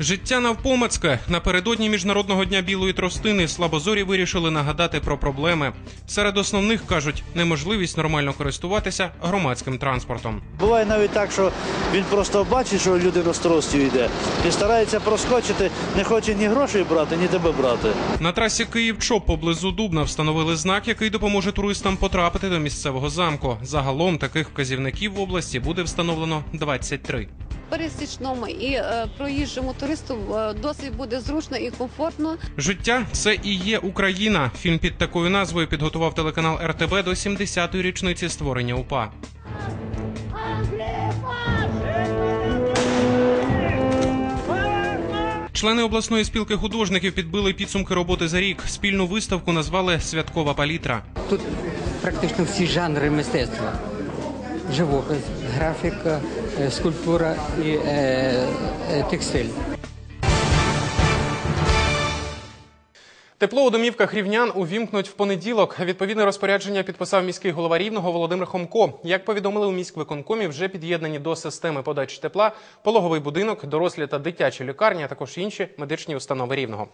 Життя навпомацьке напередодні міжнародного дня білої тростини слабозорі вирішили нагадати про проблеми. Серед основних кажуть неможливість нормально користуватися громадським транспортом. Буває навіть так, що він просто бачить, що людина з тростю йде, і старається проскочити, не хоче ні грошей брати, ні тебе брати. На трасі Київ-Чоп поблизу Дубна встановили знак, який допоможе туристам потрапити до місцевого замку. Загалом таких вказівників в області буде встановлено 23. Пересічному і е, проїжджому туристу е, досить буде зручно і комфортно. Життя це і є Україна. Фільм під такою назвою підготував телеканал РТБ до 70-ї річниці створення УПА. Члени обласної спілки художників підбили підсумки роботи за рік. Спільну виставку назвали Святкова палітра. Тут практично всі жанри мистецтва: живопис, графіка, е, скульптура і е, е, текстиль. Тепло у домівках рівнян увімкнуть в понеділок. Відповідне розпорядження підписав міський голова рівного Володимир Хомко. Як повідомили у міськвиконкомі, вже під'єднані до системи подачі тепла, пологовий будинок, дорослі та дитячі лікарні, а також інші медичні установи рівного.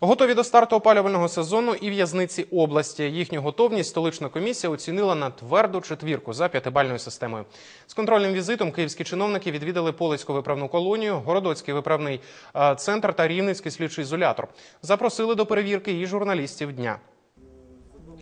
Готові до старту опалювального сезону і в'язниці області. Їхню готовність столична комісія оцінила на тверду четвірку за п'ятибальною системою. З контрольним візитом київські чиновники відвідали Полицьку виправну колонію, Городоцький виправний е, центр та Рівненський слідчий ізолятор. Запросили до перевірки і журналістів дня.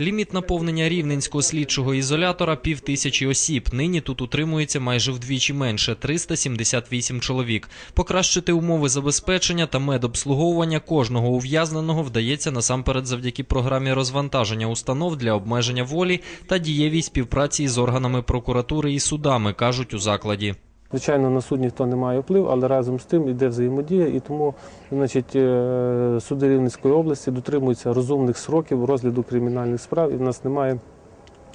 Ліміт наповнення рівненського слідчого ізолятора – півтисячі осіб. Нині тут утримується майже вдвічі менше – 378 чоловік. Покращити умови забезпечення та медобслуговування кожного ув'язненого вдається насамперед завдяки програмі розвантаження установ для обмеження волі та дієвій співпраці з органами прокуратури і судами, кажуть у закладі. Звичайно, на суд ніхто не має вплив, але разом з тим йде взаємодія, і тому значить, е, суди Рівненської області дотримуються розумних сроків розгляду кримінальних справ, і в нас немає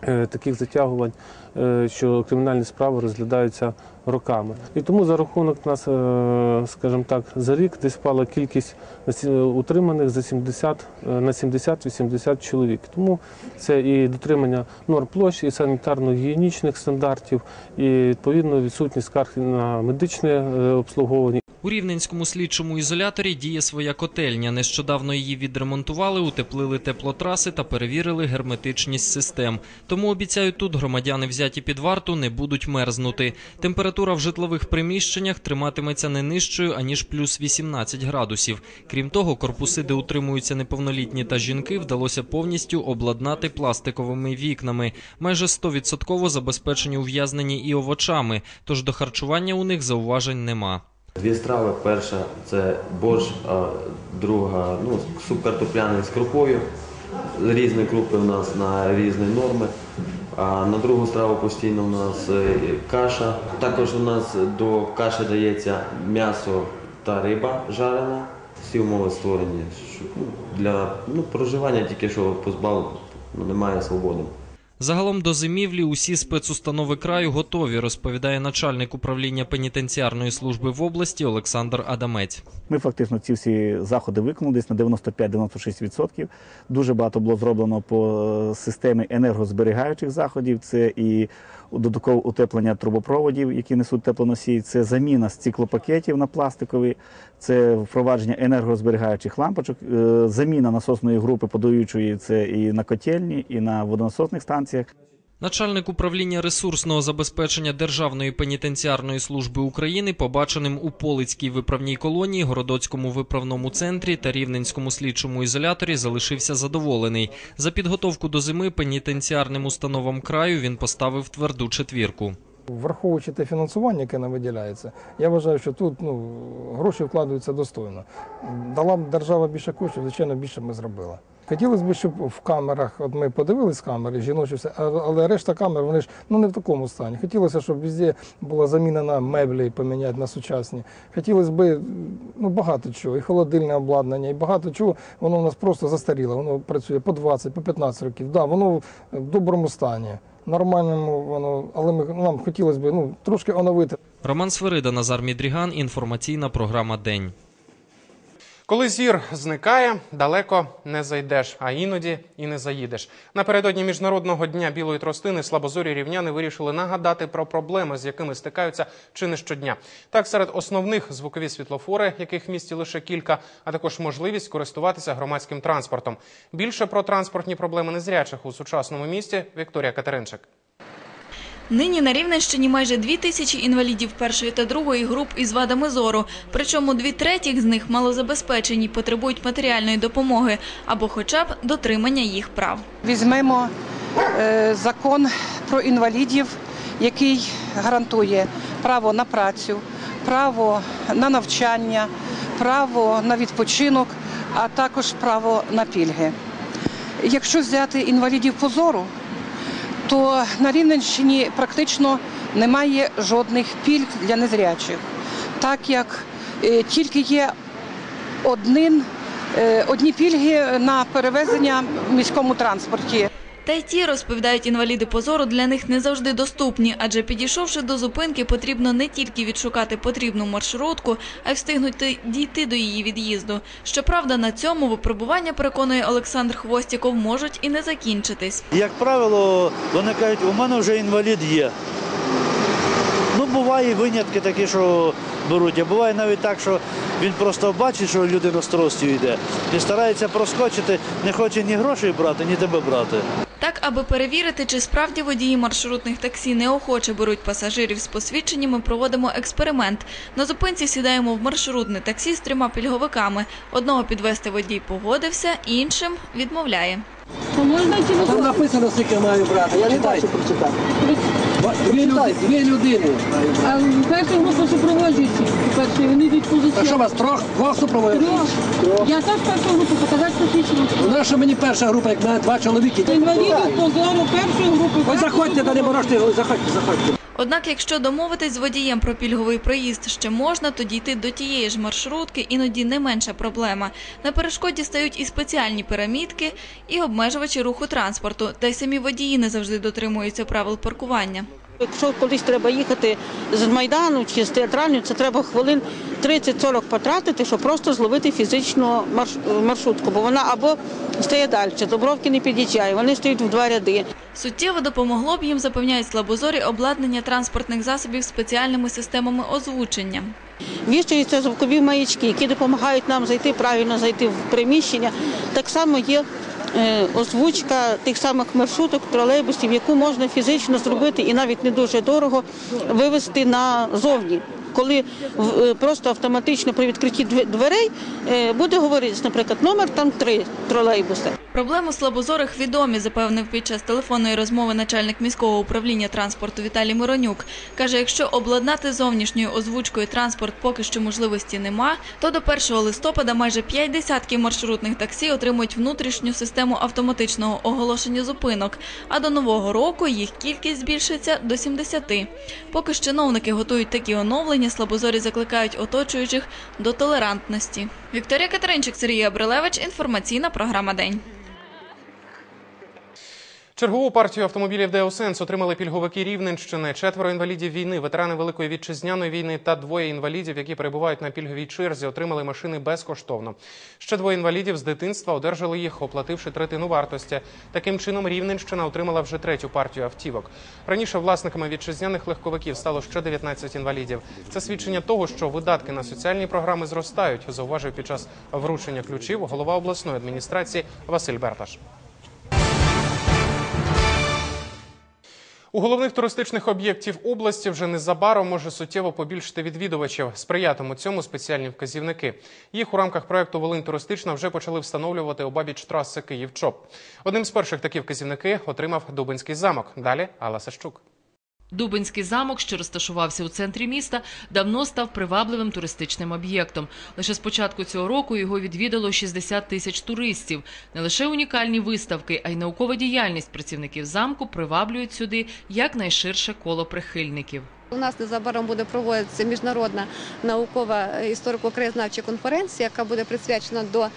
таких затягувань, е, що кримінальні справи розглядаються роками. І тому за рахунок нас, е, скажімо так, за рік десь впала кількість утриманих за 70, е, на 70-80 чоловік. Тому це і дотримання норм площі, і санітарно-гігієнічних стандартів, і відповідно відсутність скарг на медичне е, обслуговування. У рівненському слідчому ізоляторі діє своя котельня. Нещодавно її відремонтували, утеплили теплотраси та перевірили герметичність систем. Тому обіцяють тут громадяни взяті під варту не будуть мерзнути. Температура в житлових приміщеннях триматиметься не нижчою аніж плюс 18 градусів. Крім того, корпуси, де утримуються неповнолітні та жінки, вдалося повністю обладнати пластиковими вікнами. Майже 100% забезпечені ув'язнені і овочами, тож до харчування у них зауважень нема. Дві страви. Перша це борщ, а друга ну, суп картопляний з крупою. Різні крупи у нас на різні норми. А на другу страву постійно у нас е, каша. Також у нас до каші дається м'ясо та риба жарена. Всі умови створені ну, для ну, проживання, тільки що позбав, ну, немає свободи. Загалом до зимівлі усі спецустанови краю готові, розповідає начальник управління пенітенціарної служби в області Олександр Адамець. Ми фактично ці всі заходи виконали десь на 95-96%. Дуже багато було зроблено по е, системі енергозберігаючих заходів. Це і додаткове утеплення трубопроводів, які несуть теплоносії, це заміна стіклопакетів на пластикові, це впровадження енергозберігаючих лампочок, е, заміна насосної групи подаючої це і на котельні, і на водонасосних станціях. Начальник управління ресурсного забезпечення Державної пенітенціарної служби України, побаченим у Полицькій виправній колонії, Городоцькому виправному центрі та Рівненському слідчому ізоляторі, залишився задоволений. За підготовку до зими пенітенціарним установам краю він поставив тверду четвірку. Враховуючи те фінансування, яке нам виділяється, я вважаю, що тут ну, гроші вкладаються достойно. Дала б держава більше коштів, звичайно, більше ми зробили. Хотілося б, щоб в камерах, от ми подивились камери, жіночі все, але решта камер, вони ж ну, не в такому стані. Хотілося, щоб везде була заміна на меблі, поміняти на сучасні. Хотілося б ну, багато чого, і холодильне обладнання, і багато чого. Воно у нас просто застаріло, воно працює по 20, по 15 років. Да, воно в доброму стані. Нормальному воно, але ми нам хотілося б ну трошки оновити. Роман Сверида, Назар Мідріган. Інформаційна програма День. Коли зір зникає, далеко не зайдеш, а іноді і не заїдеш. Напередодні міжнародного дня білої тростини слабозорі рівняни вирішили нагадати про проблеми, з якими стикаються чи не щодня. Так, серед основних звукові світлофори, яких в місті лише кілька, а також можливість користуватися громадським транспортом. Більше про транспортні проблеми незрячих у сучасному місті Вікторія Катеринчик. Нині на Рівненщині майже дві тисячі інвалідів першої та другої груп із вадами зору. Причому дві третіх з них малозабезпечені, потребують матеріальної допомоги або хоча б дотримання їх прав. Візьмемо е, закон про інвалідів, який гарантує право на працю, право на навчання, право на відпочинок, а також право на пільги. Якщо взяти інвалідів по зору, то на Рівненщині практично немає жодних пільг для незрячих, так як е, тільки є один, е, одні пільги на перевезення в міському транспорті. Та й ті, розповідають інваліди позору, для них не завжди доступні, адже підійшовши до зупинки, потрібно не тільки відшукати потрібну маршрутку, а й встигнути дійти до її від'їзду. Щоправда, на цьому випробування, переконує Олександр Хвостіков, можуть і не закінчитись. Як правило, вони кажуть, у мене вже інвалід є. Ну, буває винятки такі, що беруть. А буває навіть так, що він просто бачить, що людина з тростю йде, і старається проскочити, не хоче ні грошей брати, ні тебе брати. Так, аби перевірити, чи справді водії маршрутних таксі неохоче беруть пасажирів з посвідченнями, проводимо експеримент. На зупинці сідаємо в маршрутне таксі з трьома пільговиками. Одного підвести водій погодився, іншим відмовляє. Там написано, скільки маю брати. Я не бачу прочитати. Дві, люд- дві людини. А перша група супроводжується. Перші вони йдуть А що у вас трьох, двох супроводжують? Я теж першу групу показати посвідчення. Ну, що мені перша група, як мене два чоловіки? Інвалідів позору першої групи. Ось заходьте, та не морожте, заходьте, заходьте. Однак, якщо домовитись з водієм про пільговий проїзд ще можна, то дійти до тієї ж маршрутки іноді не менша проблема. На перешкоді стають і спеціальні пірамідки, і обмежувачі руху транспорту, та й самі водії не завжди дотримуються правил паркування. Якщо колись треба їхати з Майдану чи з театральної, це треба хвилин 30-40 потратити, щоб просто зловити фізично марш- маршрутку, бо вона або стає далі, Добровки не під'їжджає, вони стоять в два ряди. Суттєво допомогло б їм, запевняють слабозорі, обладнання транспортних засобів спеціальними системами озвучення. Вішаються звукові маячки, які допомагають нам зайти правильно зайти в приміщення. Так само є озвучка тих самих маршруток, тролейбусів, яку можна фізично зробити і навіть не дуже дорого вивести назовні. Коли е, просто автоматично при відкритті дверей е, буде говоритися, наприклад, номер там три тролейбуса. Проблему слабозорих відомі, запевнив під час телефонної розмови начальник міського управління транспорту Віталій Миронюк. Каже, якщо обладнати зовнішньою озвучкою транспорт поки що можливості нема, то до 1 листопада майже 5 десятків маршрутних таксі отримують внутрішню систему автоматичного оголошення зупинок, а до нового року їх кількість збільшиться до 70. Поки ж чиновники готують такі оновлення, слабозорі закликають оточуючих до толерантності. Вікторія Катеринчик, Сергій Абрилевич, інформаційна програма День. Чергову партію автомобілів Деосенс отримали пільговики Рівненщини, четверо інвалідів війни, ветерани Великої вітчизняної війни та двоє інвалідів, які перебувають на пільговій черзі, отримали машини безкоштовно. Ще двоє інвалідів з дитинства одержали їх, оплативши третину вартості. Таким чином, Рівненщина отримала вже третю партію автівок. Раніше власниками вітчизняних легковиків стало ще 19 інвалідів. Це свідчення того, що видатки на соціальні програми зростають, зауважив під час вручення ключів голова обласної адміністрації Василь Берташ. У головних туристичних об'єктів області вже незабаром може суттєво побільшити відвідувачів. Сприятимуть цьому спеціальні вказівники. Їх у рамках проекту Волинь туристична вже почали встановлювати обабіч траси Київ-Чоп. Одним з перших такі вказівники отримав Дубинський замок. Далі Алла Сащук. Дубинський замок, що розташувався у центрі міста, давно став привабливим туристичним об'єктом. Лише з початку цього року його відвідало 60 тисяч туристів. Не лише унікальні виставки, а й наукова діяльність працівників замку приваблюють сюди якнайширше коло прихильників. У нас незабаром буде проводитися міжнародна наукова історико-краєзнавча конференція, яка буде присвячена до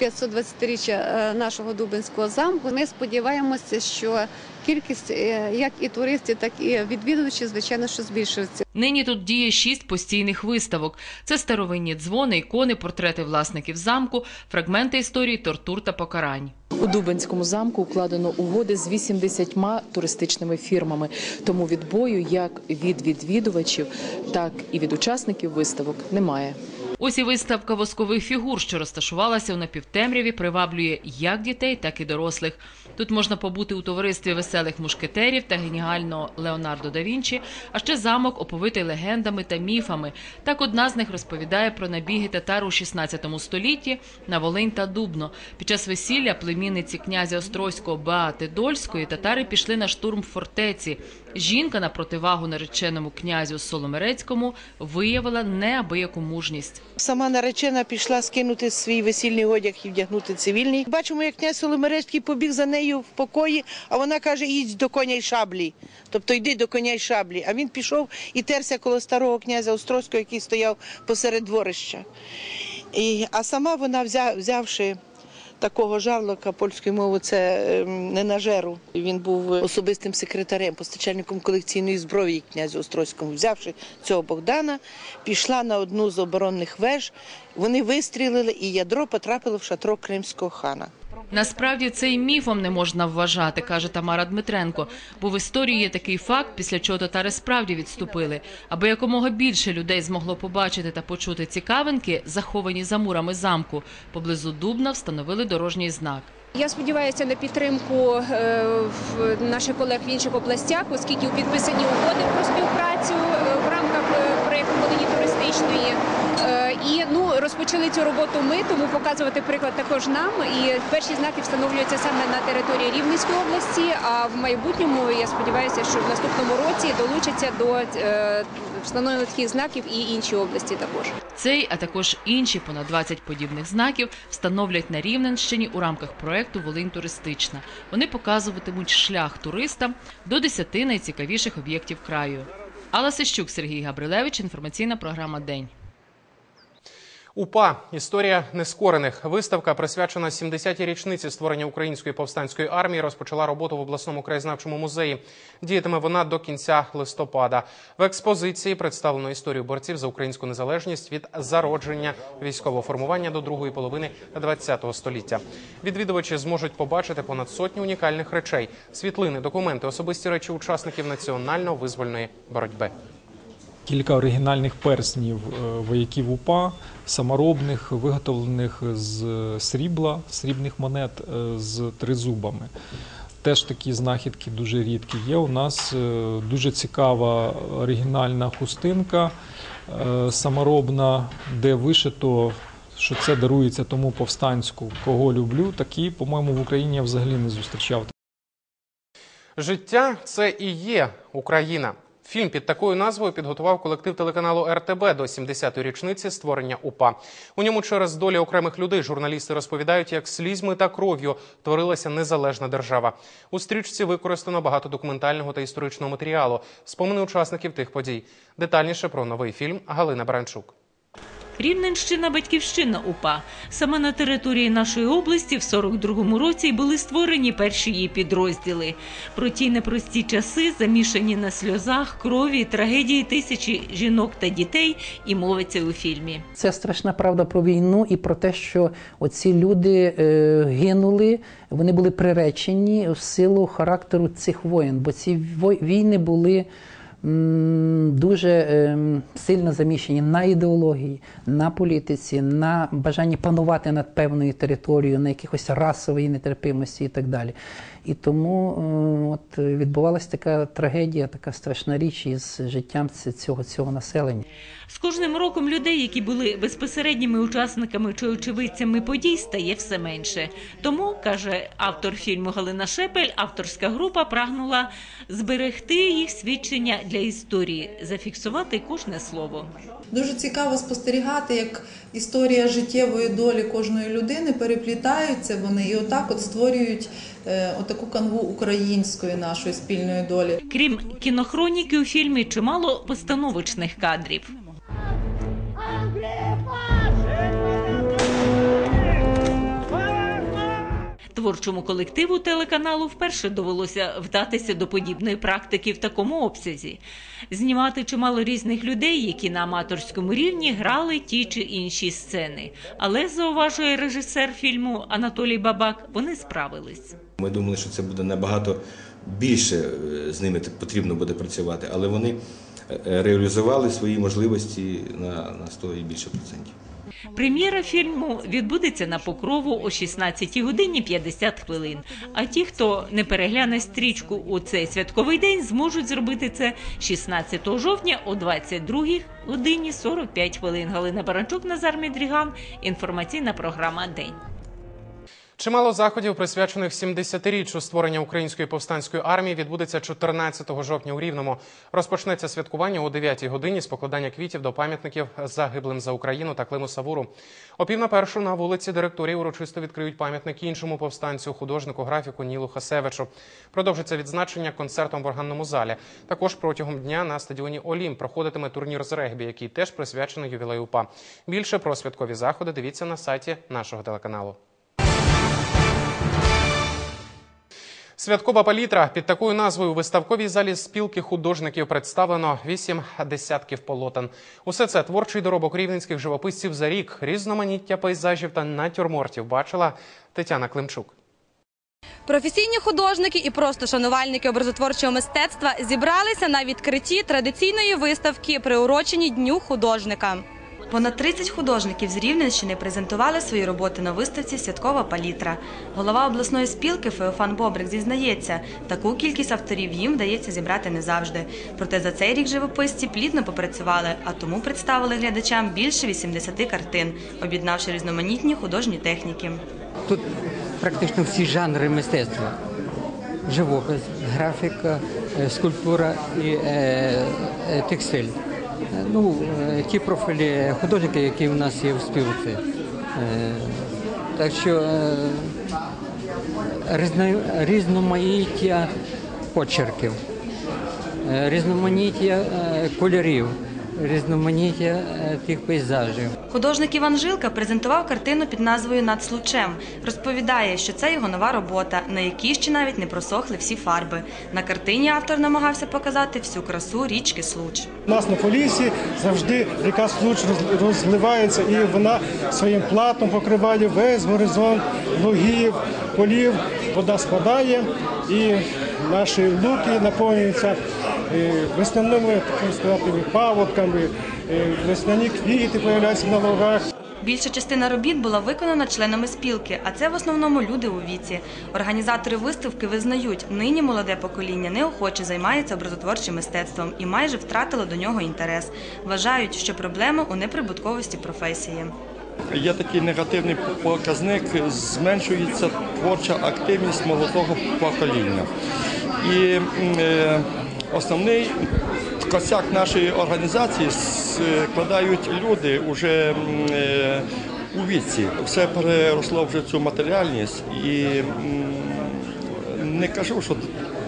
520-річчя е, нашого Дубинського замку. Ми сподіваємося, що кількість е, як і туристів, так і відвідувачів, звичайно, що збільшується. Нині тут діє шість постійних виставок. Це старовинні дзвони, ікони, портрети власників замку, фрагменти історії тортур та покарань. У Дубенському замку укладено угоди з 80 туристичними фірмами. Тому відбою як від відвідувачів, так і від учасників виставок немає. Ось і виставка воскових фігур, що розташувалася у напівтемряві, приваблює як дітей, так і дорослих. Тут можна побути у товаристві веселих мушкетерів та геніального Леонардо да Вінчі, а ще замок оповитий легендами та міфами. Так одна з них розповідає про набіги татар у 16 столітті на Волинь та Дубно. Під час весілля племінниці князя Острозького Беати Дольської татари пішли на штурм фортеці. Жінка на противагу нареченому князю Соломерецькому виявила неабияку мужність. Сама наречена пішла скинути свій весільний одяг і вдягнути цивільний. Бачимо, як князь Соломерецький побіг за нею в покої, а вона каже: їдь до коня й шаблі. Тобто йди до коня й шаблі. А він пішов і терся коло старого князя Острозького, який стояв посеред дворища. І, а сама вона, взяв, взявши такого жавлока польською мовою, це не нажеру. Він був особистим секретарем, постачальником колекційної зброї князю Острозькому. Взявши цього Богдана, пішла на одну з оборонних веж. Вони вистрілили, і ядро потрапило в шатро кримського хана. Насправді це й міфом не можна вважати, каже Тамара Дмитренко. Бо в історії є такий факт, після чого татари справді відступили. Аби якомога більше людей змогло побачити та почути цікавинки, заховані за мурами замку. Поблизу Дубна встановили дорожній знак. Я сподіваюся на підтримку е, наших колег в інших областях, оскільки підписані угоди про співпрацю е, в рамках е, проєкту Волині туристичної. І ну розпочали цю роботу ми, тому показувати приклад також нам. І перші знаки встановлюються саме на території Рівненської області. А в майбутньому я сподіваюся, що в наступному році долучаться до е, встановлення таких знаків і інші області також. Цей, а також інші понад 20 подібних знаків встановлять на Рівненщині у рамках проекту Волинь туристична. Вони показуватимуть шлях туристам до 10 найцікавіших об'єктів краю. Алла Сищук, Сергій Габрилевич. Інформаційна програма День. УПА історія нескорених. Виставка, присвячена 70-й річниці створення української повстанської армії, розпочала роботу в обласному краєзнавчому музеї. Діятиме вона до кінця листопада. В експозиції представлено історію борців за українську незалежність від зародження військового формування до другої половини ХХ століття. Відвідувачі зможуть побачити понад сотню унікальних речей: світлини, документи, особисті речі учасників національно-визвольної боротьби. Кілька оригінальних перснів е, вояків УПА, саморобних, виготовлених з срібла, срібних монет е, з тризубами. Теж такі знахідки дуже рідкі. Є у нас е, дуже цікава оригінальна хустинка саморобна, де вишито, що це дарується тому повстанську, кого люблю. Такі, по-моєму, в Україні я взагалі не зустрічав. Життя це і є Україна. Фільм під такою назвою підготував колектив телеканалу РТБ до 70-ї річниці створення УПА. У ньому через долі окремих людей журналісти розповідають, як слізьми та кров'ю творилася незалежна держава. У стрічці використано багато документального та історичного матеріалу, спомини учасників тих подій. Детальніше про новий фільм Галина Бранчук. Рівненщина батьківщина УПА. Саме на території нашої області в 42-му році були створені перші її підрозділи. Про ті непрості часи, замішані на сльозах, крові, трагедії тисячі жінок та дітей, і мовиться у фільмі. Це страшна правда про війну і про те, що оці люди е, гинули, вони були приречені в силу характеру цих воєн, бо ці війни були дуже ем, сильно заміщені на ідеології, на політиці, на бажанні панувати над певною територією, на якихось расовій нетерпимості і так далі. І тому е, от відбувалася така трагедія, така страшна річ із життям цього, цього населення. З кожним роком людей, які були безпосередніми учасниками чи очевидцями подій, стає все менше. Тому каже автор фільму Галина Шепель, авторська група прагнула зберегти їх свідчення для історії зафіксувати кожне слово. Дуже цікаво спостерігати, як історія життєвої долі кожної людини переплітаються вони і отак от створюють отаку канву української нашої спільної долі. Крім кінохроніки, у фільмі чимало постановочних кадрів. Творчому колективу телеканалу вперше довелося вдатися до подібної практики в такому обсязі. Знімати чимало різних людей, які на аматорському рівні грали ті чи інші сцени. Але зауважує режисер фільму Анатолій Бабак, вони справились. Ми думали, що це буде набагато більше е, з ними потрібно буде працювати, але вони е, реалізували свої можливості на 100 і більше процентів. Прем'єра фільму відбудеться на покрову о 16 годині 50 хвилин. А ті, хто не перегляне стрічку у цей святковий день, зможуть зробити це 16 жовтня о 22 годині 45 хвилин. Галина Баранчук, Назар Мідріган. Інформаційна програма День. Чимало заходів, присвячених 70-річчю створення української повстанської армії, відбудеться 14 жовтня у Рівному. Розпочнеться святкування о 9 годині з покладання квітів до пам'ятників загиблим за Україну та Климу Савуру. О пів на першу на вулиці директорії урочисто відкриють пам'ятник іншому повстанцю, художнику графіку Нілу Хасевичу. Продовжиться відзначення концертом в органному залі. Також протягом дня на стадіоні Олім проходитиме турнір з регбі, який теж присвячений ювілею УПА. Більше про святкові заходи дивіться на сайті нашого телеканалу. Святкова палітра під такою назвою у виставковій залі спілки художників представлено вісім десятків полотен. Усе це творчий доробок рівненських живописців за рік, різноманіття пейзажів та натюрмортів. Бачила Тетяна Климчук. Професійні художники і просто шанувальники образотворчого мистецтва зібралися на відкритті традиційної виставки, приуроченій Дню художника. Понад 30 художників з Рівненщини презентували свої роботи на виставці Святкова палітра. Голова обласної спілки Феофан Бобрик зізнається, таку кількість авторів їм вдається зібрати не завжди. Проте за цей рік живописці плідно попрацювали, а тому представили глядачам більше 80 картин, об'єднавши різноманітні художні техніки. Тут практично всі жанри мистецтва: живопис, графіка, е, скульптура і е, е, текстиль. Е, Ну, е, ті профілі художників, які в нас є в спілці. Е, Так що різноманіття почерків, різноманіття кольорів, різноманіття е, тих пейзажів. Художник Іван Жилка презентував картину під назвою Над случем. Розповідає, що це його нова робота, на якій ще навіть не просохли всі фарби. На картині автор намагався показати всю красу річки Случ. У нас на Поліссі завжди ріка Случ роз- розливається і вона своїм платом покриває весь горизонт лугів, полів. Вода спадає і наші луки наповнюються весняними так сказати, паводками, весняні квіти з'являються на лугах. Більша частина робіт була виконана членами спілки, а це в основному люди у віці. Організатори виставки визнають, нині молоде покоління неохоче займається образотворчим мистецтвом і майже втратило до нього інтерес. Вважають, що проблема у неприбутковості професії. Є такий негативний показник, зменшується творча активність молодого покоління. І е, основний косяк нашої організації складають люди вже е, у віці. Все переросло вже цю матеріальність і не кажу, що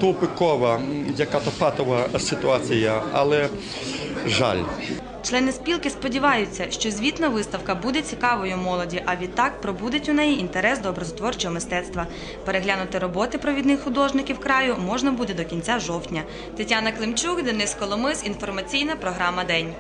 тупикова, яка то патова ситуація, але жаль. Члени спілки сподіваються, що звітна виставка буде цікавою молоді, а відтак пробудить у неї інтерес до образотворчого мистецтва. Переглянути роботи провідних художників краю можна буде до кінця жовтня. Тетяна Климчук, Денис Коломис. Інформаційна програма День.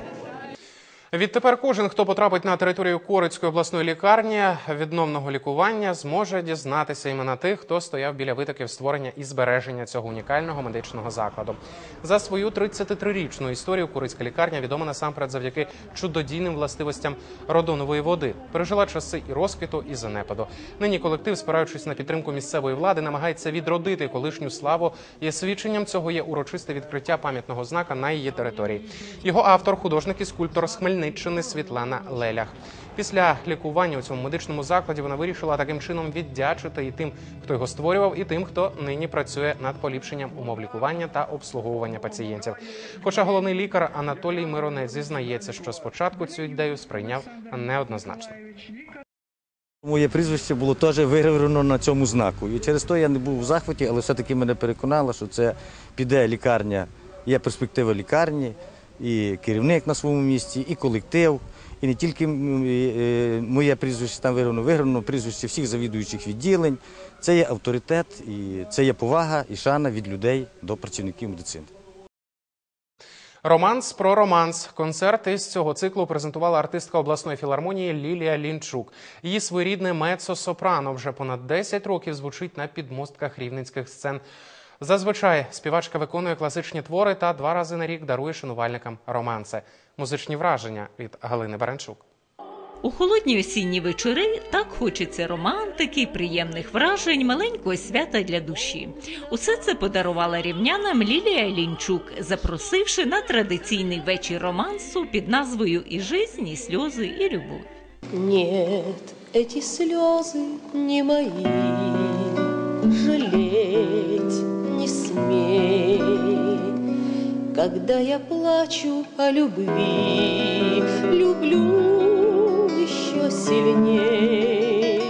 Відтепер кожен, хто потрапить на територію Корицької обласної лікарні відновного лікування, зможе дізнатися імена тих, хто стояв біля витоків створення і збереження цього унікального медичного закладу. За свою 33-річну історію Корицька лікарня відома насамперед завдяки чудодійним властивостям родонової води. Пережила часи і розквіту, і занепаду. Нині колектив, спираючись на підтримку місцевої влади, намагається відродити колишню славу. І свідченням цього є урочисте відкриття пам'ятного знака на її території. Його автор, художник і скульптор з Хмельницького Хмельниччини Світлана Лелях. Після лікування у цьому медичному закладі вона вирішила таким чином віддячити і тим, хто його створював, і тим, хто нині працює над поліпшенням умов лікування та обслуговування пацієнтів. Хоча головний лікар Анатолій Миронець зізнається, що спочатку цю ідею сприйняв неоднозначно. Моє прізвище було теж вигравлено на цьому знаку. І через то я не був у захваті, але все-таки мене переконало, що це піде лікарня, є перспектива лікарні, і керівник на своєму місці, і колектив. І не тільки е, моє прізвище там виграно, виграно прізвище всіх завідуючих відділень. Це є авторитет, і це є повага і шана від людей до працівників медицини. Романс про романс. Концерт із цього циклу презентувала артистка обласної філармонії Лілія Лінчук. Її своєрідне мецо-сопрано вже понад 10 років звучить на підмостках рівненських сцен. Зазвичай співачка виконує класичні твори та два рази на рік дарує шанувальникам романси. Музичні враження від Галини Баранчук. У холодні осінні вечори так хочеться романтики, приємних вражень, маленького свята для душі. Усе це подарувала рівнянам Лілія Лінчук, запросивши на традиційний вечір романсу під назвою І жизнь, і сльози, і любов. Нет, эти слезы не мои, жалеть Когда я плачу о любви, люблю еще сильней.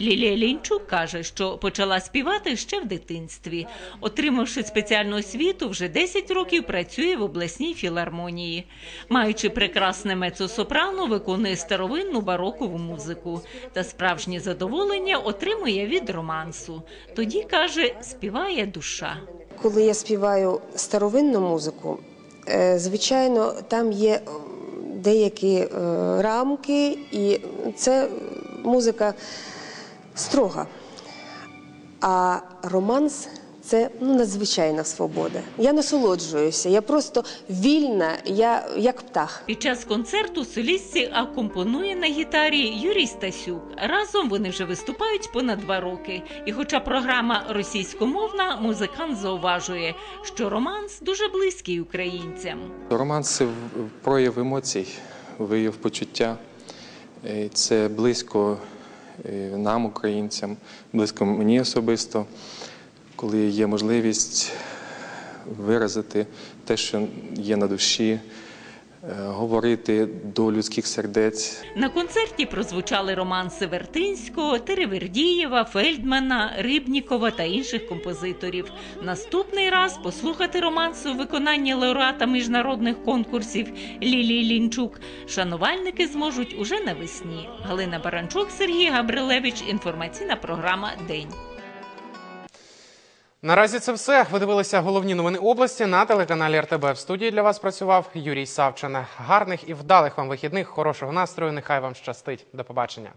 Лілія Лінчук каже, що почала співати ще в дитинстві. Отримавши спеціальну освіту, вже 10 років працює в обласній філармонії. Маючи прекрасне мецо-сопрано, виконує старовинну барокову музику та справжнє задоволення отримує від романсу. Тоді каже, співає душа. Коли я співаю старовинну музику, е, звичайно, там є деякі е, рамки, і це музика строга. А романс це ну, надзвичайна свобода. Я насолоджуюся, я просто вільна, я як птах. Під час концерту солістці акомпонує на гітарі Юрій Стасюк. Разом вони вже виступають понад два роки. І хоча програма російськомовна, музикант зауважує, що романс дуже близький українцям. Романс це в- прояв емоцій, вияв почуття. Е, Це близько е, нам, українцям, близько мені особисто, коли є можливість виразити те, що є на душі, е, говорити до людських сердець. На концерті прозвучали романси Вертинського, Теревердієва, Фельдмана, Рибнікова та інших композиторів. Наступний раз послухати романси у виконанні лауреата міжнародних конкурсів Лілії Лінчук шанувальники зможуть уже навесні. Галина Баранчук, Сергій Габрилевич. Інформаційна програма День. Наразі це все. Ви дивилися головні новини області на телеканалі РТБ. В студії для вас працював Юрій Савчина. Гарних і вдалих вам вихідних, хорошого настрою. Нехай вам щастить. До побачення.